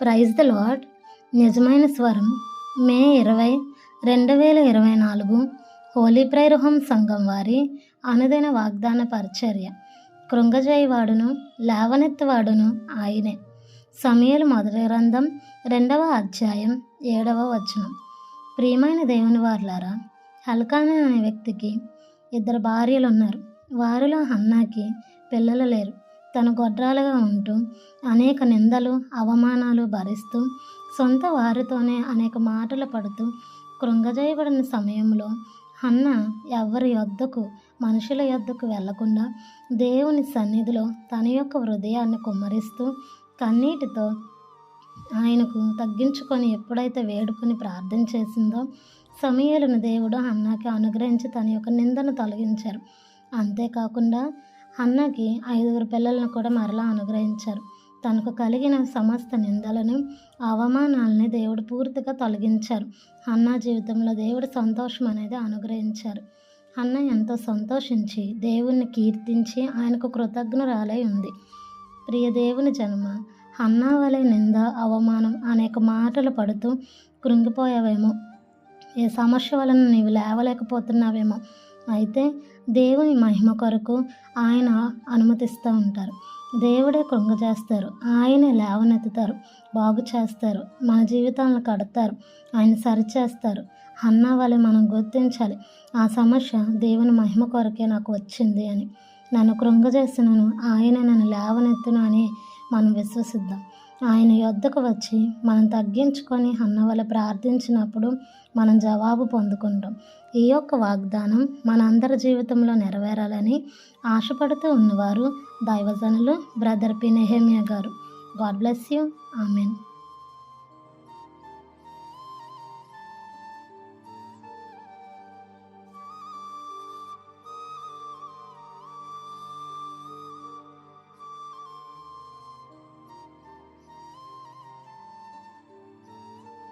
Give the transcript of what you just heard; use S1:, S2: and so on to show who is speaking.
S1: Praise the lord నిజమైన స్వరం మే ఇరవై రెండు వేల ఇరవై నాలుగు హోలీ ప్రైరుహం సంఘం వారి అనుదిన వాగ్దాన పరిచర్య. కృంగజేయవాడును లేవనెత్తవాడును ఆయనే. సమయలు మొదటి గ్రంథం రెండవ అధ్యాయం ఏడవ వచనం. ప్రియమైన దేవుని వార్లారా హల్కానా అనే వ్యక్తికి ఇద్దరు భార్యలు ఉన్నారు వారిలో హన్నాకి పిల్లలు లేరు. తను గొడ్రాలుగా ఉంటూ అనేక నిందలు అవమానాలు భరిస్తూ సొంత వారితోనే అనేక మాటలు పడుతూ కృంగజేయబడిన సమయంలో అన్న ఎవరి యొద్దకు మనుషుల యొద్దకు వెళ్ళకుండా దేవుని సన్నిధిలో తన యొక్క హృదయాన్ని కుమ్మరిస్తూ కన్నీటితో ఆయనకు తగ్గించుకొని ఎప్పుడైతే వేడుకొని ప్రార్థన చేసిందో సమయాలను దేవుడు అన్నాకి అనుగ్రహించి తన యొక్క నిందను తొలగించారు. అంతేకాకుండా అన్నకి ఐదుగురు పిల్లలను కూడా మరలా అనుగ్రహించారు. తనకు కలిగిన సమస్త నిందలను అవమానాలని దేవుడు పూర్తిగా తొలగించారు. అన్న జీవితంలో దేవుడు సంతోషం అనేది అనుగ్రహించారు. అన్న ఎంతో సంతోషించి దేవుణ్ణి కీర్తించి ఆయనకు కృతజ్ఞురాలై ఉంది. ప్రియ దేవుని జన్మ అన్న వలె నింద అవమానం అనేక మాటలు పడుతూ కృంగిపోయావేమో? ఏ సమస్య వలన నీవు లేవలేకపోతున్నావేమో? అయితే దేవుని మహిమ కొరకు ఆయన అనుమతిస్తూ ఉంటారు. దేవుడే కృంగజేస్తారు ఆయనే లేవనెత్తుతారు. బాగు చేస్తారు. మన జీవితాలను కడతారు. ఆయన సరిచేస్తారు. అన్న వలె మనం గుర్తించాలి. ఆ సమస్య దేవుని మహిమ కొరకే నాకు వచ్చింది అని. నన్ను కృంగజేసినను ఆయన నన్ను లేవనెత్తును అని మనం విశ్వసిద్దాం. ఆయన యొద్దకు వచ్చి మనం తగ్గించుకొని అన్న వల్ల ప్రార్థించినప్పుడు మనం జవాబు పొందుకుంటాం. ఈ యొక్క వాగ్దానం మనందరి జీవితంలో నెరవేరాలని ఆశపడుతూ ఉన్నవారు దైవజనులు బ్రదర్ పినెహేమియా గారు. God bless you. Amen.